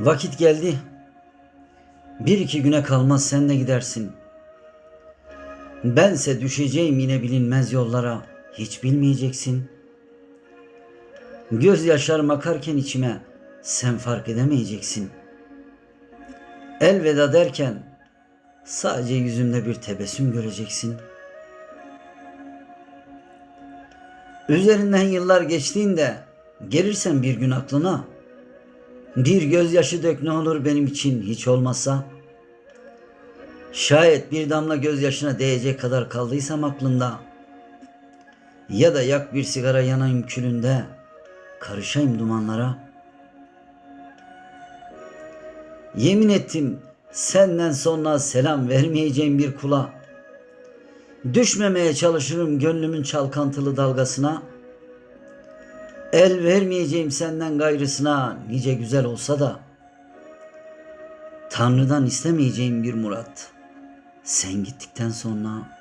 Vakit geldi. Bir iki güne kalmaz sen de gidersin. Bense düşeceğim yine bilinmez yollara. Hiç bilmeyeceksin. Göz yaşlarım akarken içime sen fark edemeyeceksin. Elveda derken sadece yüzümde bir tebessüm göreceksin. Üzerinden yıllar geçtiğinde gelirsen bir gün aklına bir gözyaşı dök ne olur benim için hiç olmazsa. Şayet bir damla gözyaşına değecek kadar kaldıysam aklında ya da yak bir sigara yanayım külünde karışayım dumanlara. Yemin ettim senden sonra selam vermeyeceğim bir kula. Düşmemeye çalışırım gönlümün çalkantılı dalgasına. El vermeyeceğim senden gayrısına nice güzel olsa da. Tanrı'dan istemeyeceğim bir murat. Sen gittikten sonra